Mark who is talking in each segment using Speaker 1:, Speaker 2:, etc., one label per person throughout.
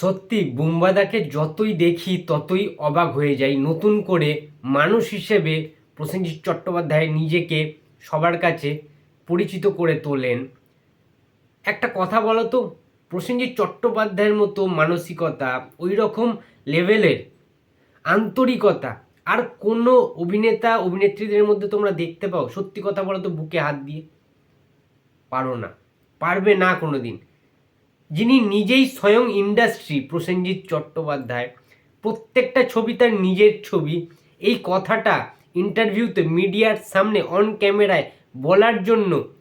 Speaker 1: সত্যি বুম্বাদাকে যতই দেখি ততই অবাক হয়ে যাই। নতুন করে মানুষ হিসেবে প্রসেনজিৎ চট্টোপাধ্যায় নিজেকে সবার কাছে পরিচিত করে তোলেন। একটা কথা বলো তো, প্রসেনজিৎ চট্টোপাধ্যায়ের মতো মানসিকতা ওই রকম লেভেলের? আন্তরিকতা? আর কোনো অভিনেতা, অভিনেত্রীদের মধ্যে তোমরা দেখতে পাও? সত্যি কথা বলো তো, বুকে হাত দিয়ে? পারো না। পারবে না কোনো দিন যিনি নিজেই স্বয়ং ইন্ডাস্ট্রি, প্রসেনজিৎ চট্টোপাধ্যায়। প্রত্যেকটা ছবি তার নিজের ছবি। এই কথাটা ইন্টারভিউতে মিডিয়ার সামনে অন ক্যামেরায় বলার জন্য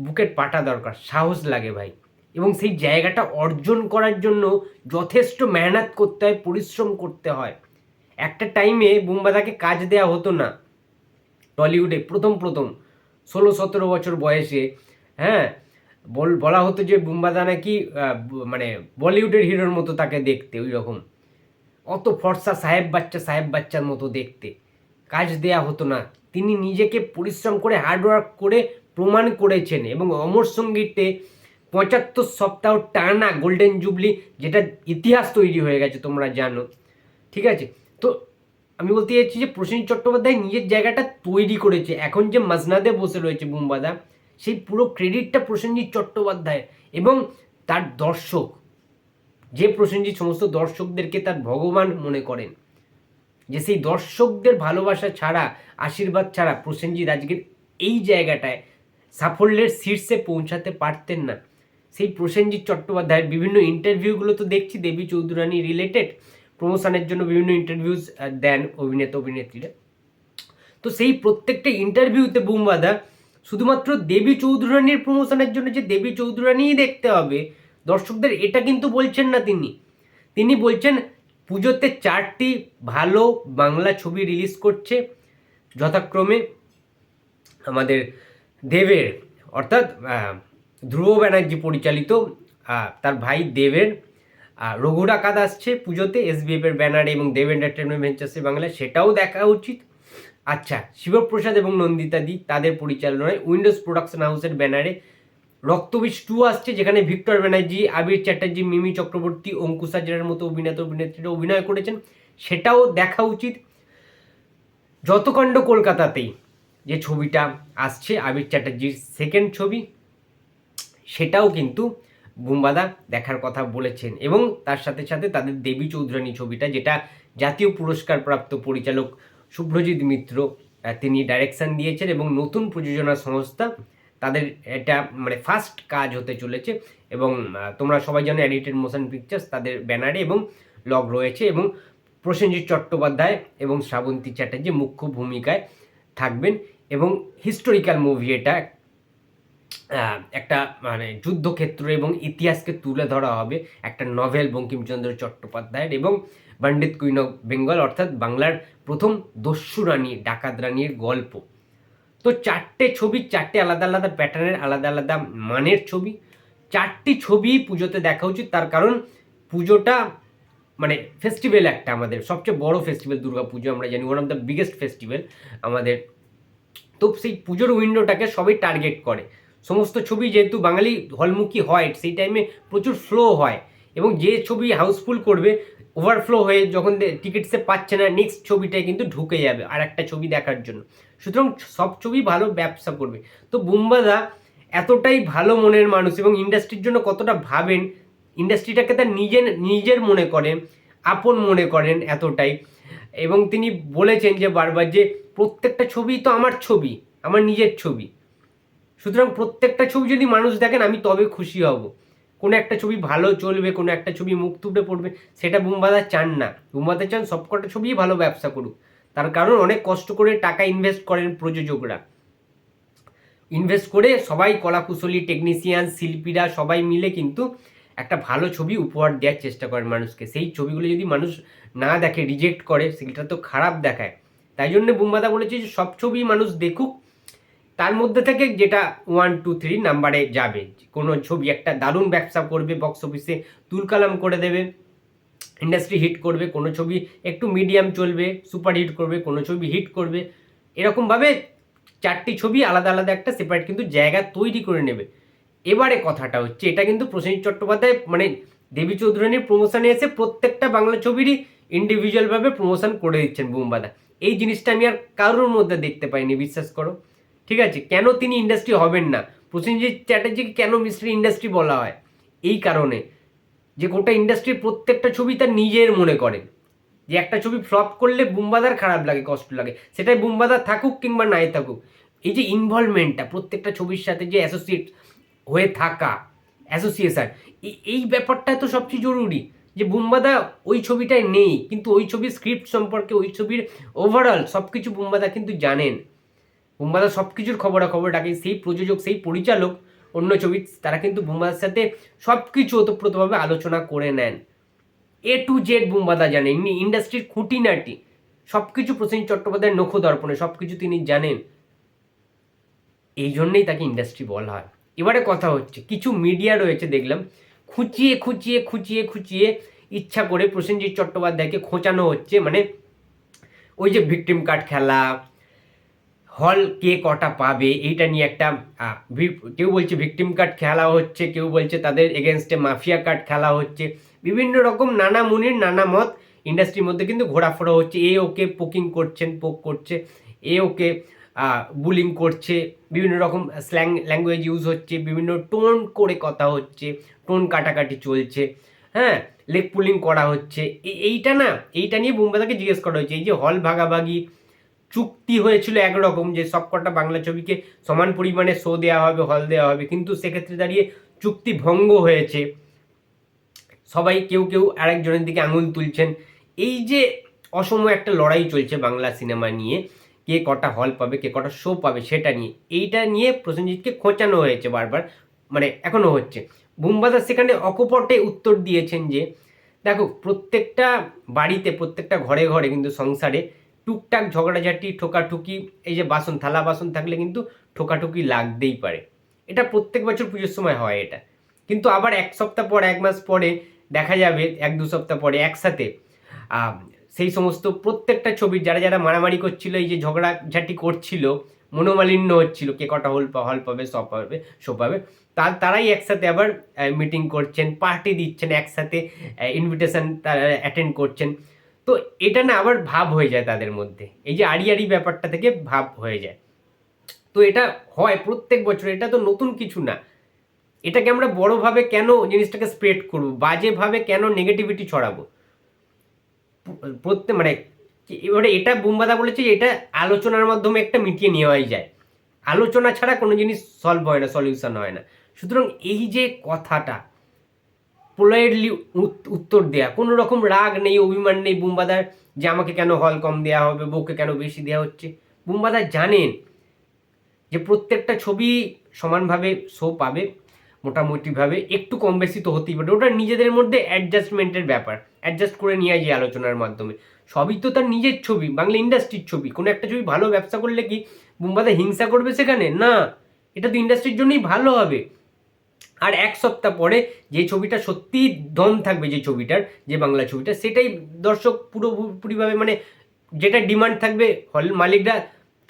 Speaker 1: বুকের পাটা দরকার, সাহস লাগে ভাই। এবং সেই জায়গাটা অর্জন করার জন্য যথেষ্ট মেহনত করতে হয়, পরিশ্রম করতে হয়। একটা টাইমে বুম্বাদাকে কাজ দেওয়া হতো না। টলিউডে প্রথম প্রথম, ষোলো সতেরো বছর বয়সে হ্যাঁ বল, বলা হতো যে বুম্বাদা নাকি মানে বলিউডের হিরোর মতো তাকে দেখতে ওই রকম অত ফর্সা সাহেব বাচ্চা, সাহেব বাচ্চার মতো দেখতে। কাজ দেয়া হতো না। তিনি নিজেকে পরিশ্রম করে হার্ডওয়ার্ক করে প্রমাণ করেছেন এবং অমর সঙ্গীতে পঁচাত্তর সপ্তাহ টানা গোল্ডেন জুবলি, যেটা ইতিহাস তৈরি হয়ে গেছে, তোমরা জানো। ঠিক আছে? তো আমি বলতে চাইছি যে প্রসেনজিৎ চট্টোপাধ্যায় নিজের জায়গাটা তৈরি করেছে। এখন যে মাজনাদে বসে রয়েছে বুম্বাদা সেই পুরো ক্রেডিটটা প্রসেনজিৎ চট্টোপাধ্যায় এবং তার দর্শক। যে প্রসেনজিৎ সমস্ত দর্শকদেরকে তার ভগবান মনে করেন। যে সেই দর্শকদের ভালোবাসা ছাড়া, আশীর্বাদ ছাড়া প্রসেনজিৎ আজকের এই জায়গাটায় সাফল্যের শীর্ষে পৌঁছাতে পারতেন না। সেই প্রসেনজিৎ চট্টোপাধ্যায়ের বিভিন্ন ইন্টারভিউগুলো তো দেখছি, দেবী চৌধুরানী রিলেটেড প্রমোশনের জন্য বিভিন্ন ইন্টারভিউজ দেন অভিনেতা অভিনেত্রীরা তো সেই প্রত্যেকটা ইন্টারভিউতে বুমবাদা শুধুমাত্র দেবী চৌধুরানীর প্রমোশনের জন্য যে দেবী চৌধুরানীই দেখতে হবে দর্শকদের এটা কিন্তু বলছেন না তিনি। তিনি বলছেন পুজোতে চারটি ভালো বাংলা ছবি রিলিজ করছে যথাক্রমে আমাদের দেবের অর্থাৎ ধ্রুব ব্যানার্জি পরিচালিত তার ভাই দেবের আহ, রঘু ডাকাত আসছে পুজোতে এসবিএফ এর ব্যানারে এবং দেব এন্টারটেনমেন্ট ভেঞ্চার্সে বাংলায় সেটাও দেখা উচিত। আচ্ছা শিবপ্রসাদ এবং নন্দিতা দি তাদের পরিচালনায় উইন্ডোজ প্রোডাকশন হাউসের ব্যানারে রক্তবীজ টু আসছে, যেখানে ভিক্টর ব্যানার্জি, আবির চ্যাটার্জি, মিমি চক্রবর্তী অঙ্কুশ হাজরার মতো অভিনেতা অভিনেত্রীরা অভিনয় করেছেন। সেটাও দেখা উচিত। যতকাণ্ড কলকাতাতেই যে ছবিটা আসছে, আবির চ্যাটার্জির সেকেন্ড ছবি, সেটাও কিন্তু বুম্বাদা দেখার কথা বলেছেন। এবং তার সাথে সাথে তাদের দেবী চৌধুরানী ছবিটা, যেটা জাতীয় পুরস্কার প্রাপ্ত পরিচালক শুভ্রজিৎ মিত্র তিনি ডাইরেকশান দিয়েছেন এবং নতুন প্রযোজনা সংস্থা তাদের এটা মানে ফার্স্ট কাজ হতে চলেছে এবং তোমরা সবাই জানো এডিটেড মোশন পিকচার্স তাদের ব্যানারে এবং লগ রয়েছে এবং প্রসেনজিৎ চট্টোপাধ্যায় এবং শ্রাবন্তী চ্যাটার্জি মুখ্য ভূমিকায় থাকবেন এবং হিস্টোরিক্যাল মুভি এটা একটা মানে যুদ্ধক্ষেত্র এবং ইতিহাসকে তুলে ধরা হবে একটা নভেল বঙ্কিমচন্দ্র চট্টোপাধ্যায়ের এবং পণ্ডিত কুইন অফ বেঙ্গল অর্থাৎ বাংলার প্রথম দস্যু রানী, ডাকাত রানীর গল্প। তো চারটে ছবি, চারটে আলাদা আলাদা প্যাটার্নের আলাদা আলাদা মানের ছবি। চারটি ছবি পুজোতে দেখা উচিত, তার কারণ পুজোটা মানে ফেস্টিভ্যাল একটা আমাদের, সবচেয়ে বড় ফেস্টিভ্যাল দুর্গা পুজো আমরা জানি one of the biggest festival আমাদের। তো সেই পুজোর উইন্ডোটাকে সবাই টার্গেট করে। সমস্ত ছবি যেহেতু বাঙালি হলমুখী হয়, সেই টাইমে প্রচুর ফ্লো হয় এবং যে ছবি হাউসফুল করবে ওভারফ্লো হয়ে যখন টিকিট সে পাচ্ছে না নেক্সট ছবিটায় কিন্তু ঢুকে যাবে আর একটা ছবি দেখার জন্য। সুতরাং সব ছবি ভালো ব্যবসা করবে। তো বুম্বাদা এতটাই ভালো মনের মানুষ এবং ইন্ডাস্ট্রির জন্য কতটা ভাবেন ইন্ডাস্ট্রিটাকে তার নিজের নিজের মনে করেন, আপন মনে করেন এতটাই। এবং তিনি বলেছেন যে বারবার যে প্রত্যেকটা ছবি তো আমার ছবি, আমার নিজের ছবি। সুতরাং প্রত্যেকটা ছবি যদি মানুষ দেখেন, আমি তবে খুশি হব। কোনো একটা ছবি ভালো চলবে, কোনো একটা ছবি মুখ তুলে পড়বে, সেটা বুম্বাদা চান না। বুম্বাদা চান সবকটা ছবিই ভালো ব্যবসা করুক। তার কারণ অনেক কষ্ট করে টাকা ইনভেস্ট করেন প্রযোজকরা। ইনভেস্ট করে সবাই কলাকুশলী টেকনিশিয়ান শিল্পীরা সবাই মিলে কিন্তু একটা ভালো ছবি উপহার দেওয়ার চেষ্টা করেন মানুষকে। সেই ছবিগুলো যদি মানুষ না দেখে রিজেক্ট করে, সেটা তো খারাপ দেখায়। তাই জন্য বুম্বাদা বলেছে যে, সব ছবি মানুষ দেখুক তার মধ্যে থেকে যেটা ওয়ান টু থ্রি নাম্বারে যাবে। কোনো ছবি, একটা দারুণ ব্যবসা করবে বক্স অফিসে তুলকালাম করে দেবে ইন্ডাস্ট্রি হিট করবে, কোনো ছবি একটু মিডিয়াম চলবে সুপার হিট করবে, কোনো ছবি হিট করবে। এরকমভাবে চারটি ছবি আলাদা আলাদা একটা সেপারেট কিন্তু জায়গা তৈরি করে নেবে। এবারে কথাটা হচ্ছে, এটা কিন্তু প্রসেনজিৎ চট্টোপাধ্যায় মানে দেবী চৌধুরানীর প্রমোশনে এসে প্রত্যেকটা বাংলা ছবিরই ইন্ডিভিজুয়ালভাবে প্রমোশন করে দিচ্ছেন বুম্বাদা। এই জিনিসটা আমি আর কারোর মধ্যে দেখতে পাইনি, বিশ্বাস করো। ঠিক আছে? কেন তিনি ইন্ডাস্ট্রি হবেন না? প্রসেনজিৎ চ্যাটার্জিকে কেন মিস্ট্রি ইন্ডাস্ট্রি বলা হয়? এই কারণে যে গোটা ইন্ডাস্ট্রির প্রত্যেকটা ছবি তার নিজের মনে করেন যে একটা ছবি ফ্লপ করলে বুম্বাদার খারাপ লাগে, কষ্ট লাগে। সেটাই বুম্বাদার থাকুক কিংবা নাই থাকুক। এই যে ইনভলভমেন্টটা প্রত্যেকটা ছবির সাথে যে অ্যাসোসিয়েট হয়ে থাকা অ্যাসোসিয়েশন এই ব্যাপারটা তো সবচেয়ে জরুরি। যে বুম্বাদা ওই ছবিটায় নেই, কিন্তু ওই ছবির স্ক্রিপ্ট সম্পর্কে, ওই ছবির ওভারঅল সব কিছু বুম্বাদা কিন্তু জানেন। বুম্বাদা সব কিছুর খবরাখবর ডাকে। সেই প্রযোজক, সেই পরিচালক, অন্য ছবি, তারা কিন্তু বুম্বাদার সাথে সব কিছু ওতপ্রোতভাবে আলোচনা করে নেন। এ টু জেড বুম্বাদা জানেন এমনি ইন্ডাস্ট্রির খুঁটিনাটি সব কিছু প্রসেন চট্টোপাধ্যায়ের নখ দর্পণে সব কিছু তিনি জানেন। এই জন্যেই তাকে ইন্ডাস্ট্রি বলা হয়। এবারে কথা হচ্ছে, কিছু মিডিয়া রয়েছে দেখলাম, খুঁচিয়ে খুঁচিয়ে খুঁচিয়ে খুঁচিয়ে ইচ্ছা করে প্রসেনজিৎ চট্টোপাধ্যায়কে খোঁচানো হচ্ছে। মানে ওই যে ভিকটিম কার্ড খেলা হল কে কটা পাবে, এইটা নিয়ে একটা কেউ বলছে ভিকটিম কার্ড খেলা হচ্ছে, কেউ বলছে তাদের এগেনস্টে মাফিয়া কার্ড খেলা হচ্ছে, বিভিন্ন রকম নানা মুনির, নানা মত ইন্ডাস্ট্রির মধ্যে কিন্তু ঘোরাফোরা হচ্ছে। এ ওকে পোকিং করছেন পোক করছে, এ ওকে বুলিং করছে, বিভিন্ন রকম স্ল্যাং ল্যাঙ্গুয়েজ ইউজ হচ্ছে, বিভিন্ন টোন করে কথা হচ্ছে টোন কাটাকাটি চলছে হ্যাঁ লেগ পুলিং করা হচ্ছে। এইটা না, এইটা নিয়ে বোম্বাদাকে জিজ্ঞেস করা হয়েছে, এই যে হল ভাগাভাগি চুক্তি হয়েছিল একরকম যে সবকটা বাংলা ছবিকে সমান পরিমাণে শো দেওয়া হবে হল দেওয়া হবে। কিন্তু সেক্ষেত্রে দাঁড়িয়ে চুক্তি ভঙ্গ হয়েছে। সবাই কেউ কেউ আরেকজনের দিকে আঙুল তুলছেন। এই যে অসম একটা লড়াই চলছে বাংলা সিনেমা নিয়ে, কে কটা হল পাবে, কে কটা শো পাবে সেটা নিয়ে। এইটা নিয়ে প্রসেনজিৎকে খোঁচানো হয়েছে বারবার মানে এখনও হচ্ছে। বুম্বাদার সেখানে অকপটে উত্তর দিয়েছেন যে, দেখো, প্রত্যেকটা বাড়িতে, প্রত্যেকটা ঘরে ঘরে কিন্তু সংসারে টুকটাক ঝগড়াঝাটি, ঠোকাঠুকি, এই যে বাসন, থালা বাসন থাকলে কিন্তু ঠোকাঠুকি লাগতেই পারে। এটা প্রত্যেক বছর পুজোর সময় হয় এটা। কিন্তু আবার এক সপ্তাহ পর, এক মাস পরে দেখা যাবে, এক দু সপ্তাহ পরে একসাথে সেই সমস্ত প্রত্যেকটা ছবি যারা যারা মারামারি করছিল, এই যে ঝগড়াঝাটি করছিল, মনোমালিন্য হচ্ছিল, কে কটা হল হল পাবে, সব পাবে সব পাবে তার তারাই একসাথে আবার মিটিং করছেন পার্টি দিচ্ছেন, একসাথে ইনভিটেশন তারা অ্যাটেন্ড করছেন। তো এটা না আবার ভাব হয়ে যায় তাদের মধ্যে। এই যে আড়ি আড়ি ব্যাপারটা থেকে ভাব হয়ে যায়। তো এটা হয় প্রত্যেক বছর, এটা তো নতুন কিছু না। এটাকে আমরা বড়ভাবে কেন জিনিসটাকে স্প্রেড করব? বাজেভাবে কেন নেগেটিভিটি ছড়াবো? প্রত্যেক মানে এবারে এটা বুম্বাদা বলেছে এটা আলোচনার মাধ্যমে একটা মিটিয়ে নেওয়াই যায়। আলোচনা ছাড়া কোনো জিনিস সলভ হয় না সলিউশন হয় না। সুতরাং এই যে কথাটা পোলাইটলি উত্তর দেয়া। কোনো রকম রাগ নেই, অভিমান নেই বুম্বাদার যে আমাকে কেন হল কম দেওয়া হবে, বউকে কেন বেশি দেওয়া হচ্ছে। বুম্বাদার জানেন যে প্রত্যেকটা ছবি সমানভাবে শো পাবে, মোটামুটিভাবে একটু কম বেশি তো হতেই পারে। ওটা নিজেদের মধ্যে অ্যাডজাস্টমেন্টের ব্যাপার। অ্যাডজাস্ট করে নিয়ে যায় আলোচনার মাধ্যমে। সবই তো তার নিজের ছবি, বাংলা ইন্ডাস্ট্রির ছবি। কোনো একটা ছবি ভালো ব্যবসা করলে কি বুম্বাদা হিংসা করবে সেখানে? না। এটা তো ইন্ডাস্ট্রির জন্যই ভালো হবে। আর এক সপ্তাহ পরে যে ছবিটা সত্যি দম থাকবে, যে ছবিটার, যে বাংলা ছবিটা, সেটাই দর্শক পুরোপুরিভাবে মানে যেটা ডিমান্ড থাকবে হল মালিকরা,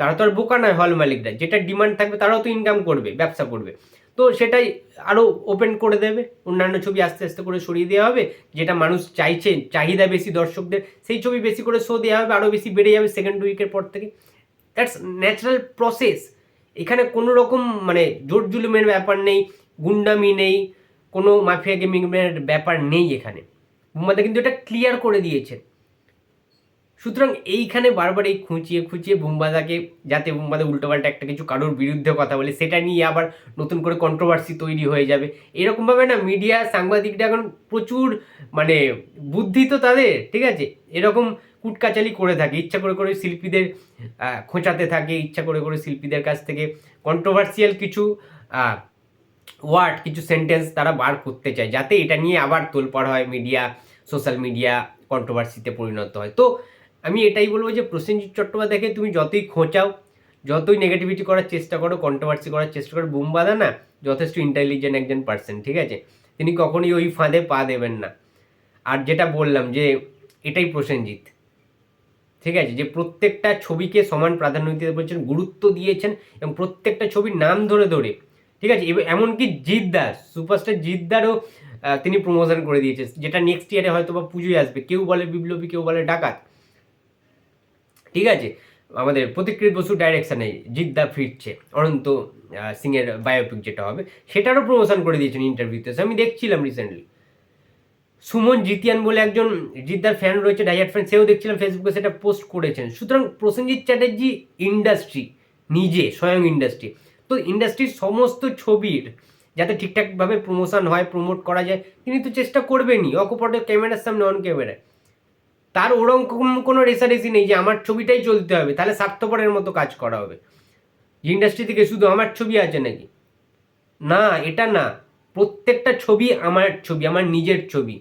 Speaker 1: তারা তো আর বোকা নয় হল মালিকরা, যেটা ডিমান্ড থাকবে তারাও তো ইনকাম করবে, ব্যবসা করবে। তো সেটাই আরও ওপেন করে দেবে, অন্যান্য ছবি আস্তে আস্তে করে সরিয়ে দেওয়া হবে, যেটা মানুষ চাইছে, চাহিদা বেশি দর্শকদের, সেই ছবি বেশি করে শো দেওয়া হবে আরও বেশি বেড়ে যাবে সেকেন্ড উইকের পর থেকে। দ্যাটস ন্যাচারাল প্রসেস এখানে কোনো রকম মানে জোর জুলুমের ব্যাপার নেই গুন্ডামি নেই, কোনো মাফিয়া গেমিংয়ের ব্যাপার নেই এখানে। বুম্বাদা কিন্তু এটা ক্লিয়ার করে দিয়েছেন সুতরাং এইখানে বারবার এই খুঁচিয়ে খুঁচিয়ে বুম্বাদাকে, যাতে বুম্বাদা উল্টোপাল্টা একটা কিছু কারোর বিরুদ্ধে কথা বলে, সেটা নিয়ে আবার নতুন করে কন্ট্রোভার্সি তৈরি হয়ে যাবে। এরকমভাবে না মিডিয়া সাংবাদিকরা এখন প্রচুর মানে বুদ্ধি তো তাদের, ঠিক আছে? এরকম কুটকাচালি করে থাকে, ইচ্ছা করে করে শিল্পীদের খোঁচাতে থাকে, ইচ্ছা করে করে শিল্পীদের কাছ থেকে কন্ট্রোভার্সিয়াল কিছু ওয়ার্ড, কিছু সেন্টেন্স তারা বার করতে চায়, যাতে এটা নিয়ে আবার তোলপাড় হয় মিডিয়া সোশ্যাল মিডিয়া কন্ট্রোভার্সিতে পরিণত হয়। তো আমি এটাই বলব যে প্রসেনজিৎ চট্টোপাধ্যায়কে তুমি যতই খোঁচাও, যতই নেগেটিভিটি করার চেষ্টা করো কন্ট্রোভার্সি করার চেষ্টা করো বুমবাদা না, যথেষ্ট ইন্টেলিজেন্ট একজন পার্সন ঠিক আছে? তিনি কখনোই ওই ফাঁদে পা দেবেন না। আর যেটা বললাম যে এটাই প্রসেনজিৎ, ঠিক আছে? যে প্রত্যেকটা ছবিকে সমান প্রাধান্য দিতে বলছেন, গুরুত্ব দিয়েছেন এবং প্রত্যেকটা ছবির নাম ধরে ধরে ঠিক আছে? এমনকি জিদ্দার সুপারস্টার জিদ্দারও তিনি প্রমোশন করে দিয়েছে। যেটা নেক্সট ইয়ারে হয়তো বা পুজোয় আসবে। কেউ বলে বিপ্লবী, কেউ বলে ডাকাত। ঠিক আছে? আমাদের প্রতিকৃত বসু ডাইরেকশানে জিদ্দা ফিরছে। অনন্ত সিংয়ের বায়োপিক যেটা হবে, সেটারও প্রমোশন করে দিয়েছেন ইন্টারভিউতে আমি দেখছিলাম রিসেন্টলি সুমন জিতিয়ান বলে একজন জিদ্দার ফ্যান রয়েছে ডাইয়ার ফ্যান সেও দেখছিলাম ফেসবুকে সেটা পোস্ট করেছেন। সুতরাং প্রসেনজিৎ চ্যাটার্জি ইন্ডাস্ট্রি নিজে, স্বয়ং ইন্ডাস্ট্রি তো ইন্ডাস্ট্রির সমস্ত ছবির যাতে ঠিকঠাকভাবে প্রমোশন হয় প্রমোট করা যায়, তিনি তো চেষ্টা করবেনই। অকপটে ক্যামেরার সামনে অন ক্যামেরায় তার ওরকম কোনো রেসারেসি নেই যে, আমার ছবিটাই চলতে হবে, তাহলে স্বার্থপরের মতো কাজ করা হবে। ইন্ডাস্ট্রি থেকে শুধু আমার ছবি আছে নাকি? না, এটা না। প্রত্যেকটা ছবি আমার ছবি, আমার নিজের ছবি।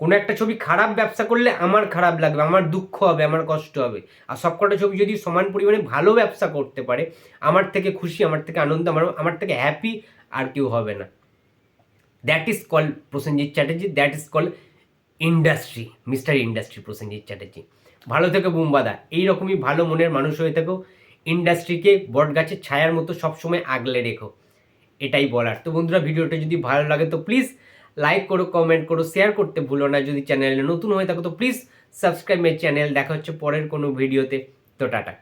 Speaker 1: কোনো একটা ছবি খারাপ ব্যবসা করলে আমার খারাপ লাগবে, আমার দুঃখ হবে, আমার কষ্ট হবে। আর সবকটা ছবি যদি সমান পরিমাণে ভালো ব্যবসা করতে পারে, আমার থেকে খুশি, আমার থেকে আনন্দ, আমার আমার থেকে হ্যাপি আর কেউ হবে না। That is call Prosenjit Chatterjee that is call industry mister industry Prosenjit Chatterjee ভালো থেকে বুম্বাদা, এইরকমই ভালো মনের মানুষ হয়ে থাকো। ইন্ডাস্ট্রিকে বট গাছের ছায়ার মতো সবসময় আগলে রেখো। এটাই বলার। তো বন্ধুরা, ভিডিওটা যদি ভালো লাগে, তো প্লিজ লাইক করো কমেন্ট করো শেয়ার করতে ভুলো না। যদি চ্যানেলে নতুন হয়ে থাকো, তো প্লিজ সাবস্ক্রাইব মাই চ্যানেল দেখা হচ্ছে পরের কোনো ভিডিওতে তো টাটা।